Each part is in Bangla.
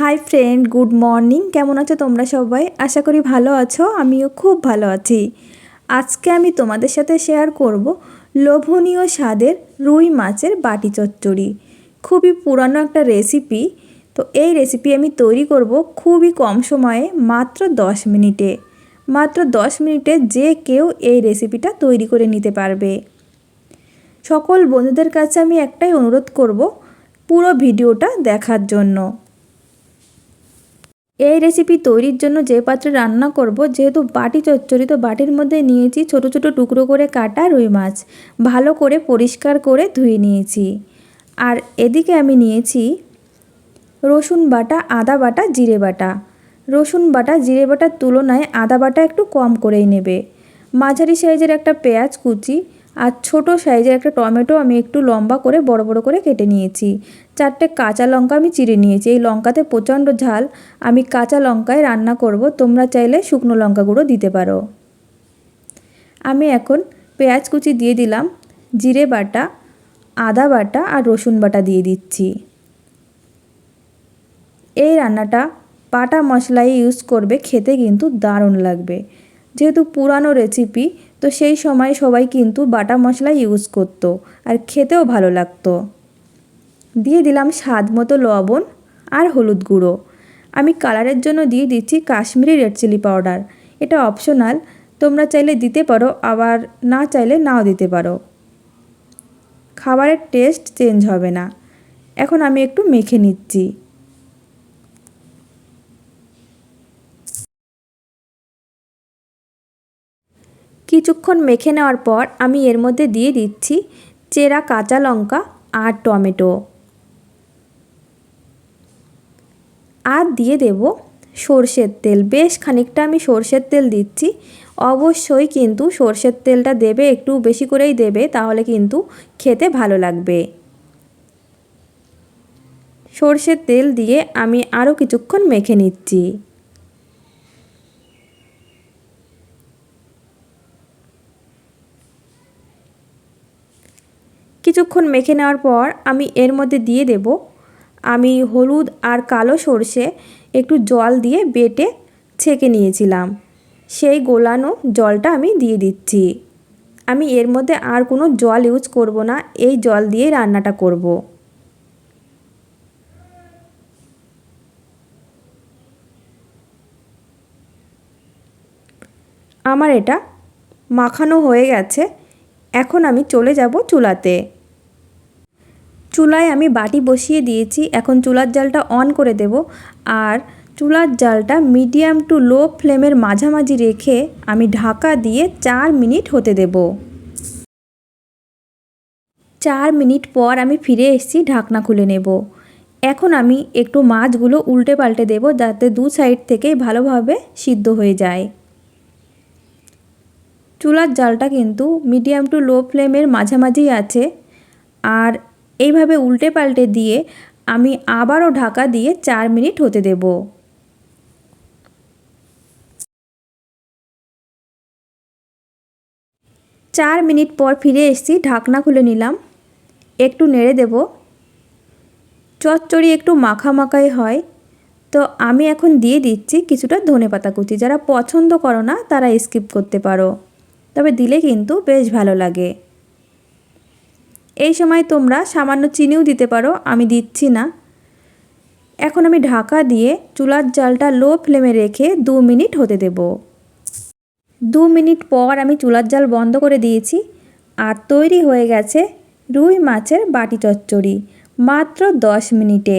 হাই ফ্রেন্ড গুড মর্নিং কেমন আছো তোমরা সবাই? আশা করি ভালো আছো, আমিও খুব ভালো আছি। আজকে আমি তোমাদের সাথে শেয়ার করব লোভনীয় স্বাদের রুই মাছের বাটি চচ্চড়ি। খুবই পুরানো একটা রেসিপি তো এই রেসিপি আমি তৈরি করব খুবই কম সময়ে, মাত্র দশ মিনিটে। মাত্র দশ মিনিটে যে কেউ এই রেসিপিটা তৈরি করে নিতে পারবে। সকল বন্ধুদের কাছে আমি একটাই অনুরোধ করব পুরো ভিডিওটা দেখার জন্য। এই রেসিপি তৈরির জন্য যে পাত্রে রান্না করব, যেহেতু বাটি চচ্চড়ি তো বাটির মধ্যে নিয়েছি ছোট ছোট টুকরো করে কাটা রুই মাছ। ভালো করে পরিষ্কার করে ধুয়ে নিয়েছি। আর এদিকে আমি নিয়েছি রসুন বাটা, আদা বাটা, জিরে বাটা। রসুন বাটা, জিরে বাটার তুলনায় আদা বাটা একটু কম করেই নেবে। মাঝারি সাইজের একটা পেঁয়াজ কুচি আর ছোট সাইজের একটা টমেটো আমি একটু লম্বা করে বড় বড় করে কেটে নিয়েছি। চারটে কাঁচা লঙ্কা আমি চিড়ে নিয়েছি। এই লঙ্কাতে প্রচণ্ড ঝাল। আমি কাঁচা লঙ্কায় রান্না করব। তোমরা চাইলে শুকনো লঙ্কা গুঁড়ো দিতে পারো। আমি এখন পেঁয়াজ কুচি দিয়ে দিলাম, জিরে বাটা, আদা বাটা আর রসুন বাটা দিয়ে দিচ্ছি। এই রান্নাটা বাটা মশলাই ইউজ করবে খেতে কিন্তু দারুণ লাগবে। যেহেতু পুরানো রেসিপি তো সেই সময় সবাই কিন্তু বাটা মশলা ইউজ করতো আর খেতেও ভালো লাগতো। দিয়ে দিলাম স্বাদ মতো লবণ আর হলুদ গুঁড়ো। আমি কালারের জন্য দিয়ে দিচ্ছি কাশ্মীরি রেড চিলি পাউডার এটা অপশনাল তোমরা চাইলে দিতে পারো, আবার না চাইলে নাও দিতে পারো। খাবারের টেস্ট চেঞ্জ হবে না। এখন আমি একটু মেখে নিচ্ছি। কিছুক্ষণ মেখে নেওয়ার পর আমি এর মধ্যে দিয়ে দিচ্ছি চেরা কাঁচা লঙ্কা আর টমেটো। আর দিয়ে দেব সর্ষের তেল। বেশ খানিকটা আমি সর্ষের তেল দিচ্ছি। অবশ্যই কিন্তু সর্ষের তেলটা দেবে, একটু বেশি করেই দেবে, তাহলে কিন্তু খেতে ভালো লাগবে। সর্ষের তেল দিয়ে আমি আরও কিছুক্ষণ মেখে নিচ্ছি। কিছুক্ষণ মেখে নেওয়ার পর আমি এর মধ্যে দিয়ে দেব। আমি হলুদ আর কালো সর্ষে একটু জল দিয়ে বেটে ছেঁকে নিয়েছিলাম। সেই গোলানো জলটা আমি দিয়ে দিচ্ছি। আমি এর মধ্যে আর কোনো জল ইউজ করব না, এই জল দিয়েই রান্নাটা করব। আমার এটা মাখানো হয়ে গেছে, এখন আমি চলে যাব চুলাতে। চুলায় আমি বাটি বসিয়ে দিয়েছি। এখন চুলার জালটা অন করে দেব। আর চুলার জালটা মিডিয়াম টু লো ফ্লেমের মাঝামাঝি রেখে আমি ঢাকা দিয়ে চার মিনিট হতে দেব। চার মিনিট পর আমি ফিরে এসেছি ঢাকনা খুলে নেব। এখন আমি একটু মাছগুলো উল্টে পাল্টে দেব যাতে দু সাইড থেকেই ভালোভাবে সিদ্ধ হয়ে যায়। চুলার জালটা কিন্তু মিডিয়াম টু লো ফ্লেমের মাঝামাঝি আছে। আর এইভাবে উল্টে পাল্টে দিয়ে আমি আবারও ঢাকা দিয়ে চার মিনিট হতে দেব। চার মিনিট পর ফিরে এসেছি, ঢাকনা খুলে নিলাম, একটু নেড়ে দেব। চচ্চড়ি একটু মাখা মাখাই হয়, তো আমি এখন দিয়ে দিচ্ছি কিছুটা ধনে পাতা কুচি। যারা পছন্দ করো না, তারা স্কিপ করতে পারো। তবে দিলে কিন্তু বেশ ভালো লাগে। এই সময় তোমরা সামান্য চিনিও দিতে পারো, আমি দিচ্ছি না। এখন আমি ঢাকা দিয়ে চুলার জালটা লো ফ্লেমে রেখে দু মিনিট হতে দেব। দু মিনিট পর আমি চুলার জাল বন্ধ করে দিয়েছি আর তৈরি হয়ে গেছে রুই মাছের বাটি চচ্চড়ি, মাত্র দশ মিনিটে।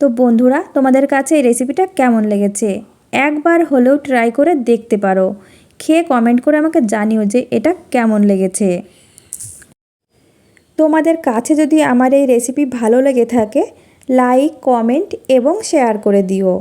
তো বন্ধুরা, তোমাদের কাছে এই রেসিপিটা কেমন লেগেছে? একবার হলেও ট্রাই করে দেখতে পারো। খেয়ে কমেন্ট করে আমাকে জানিও যে এটা কেমন লেগেছে। তোমাদের কাছে যদি আমার এই রেসিপি ভালো লেগে থাকে লাইক কমেন্ট এবং শেয়ার করে দিও।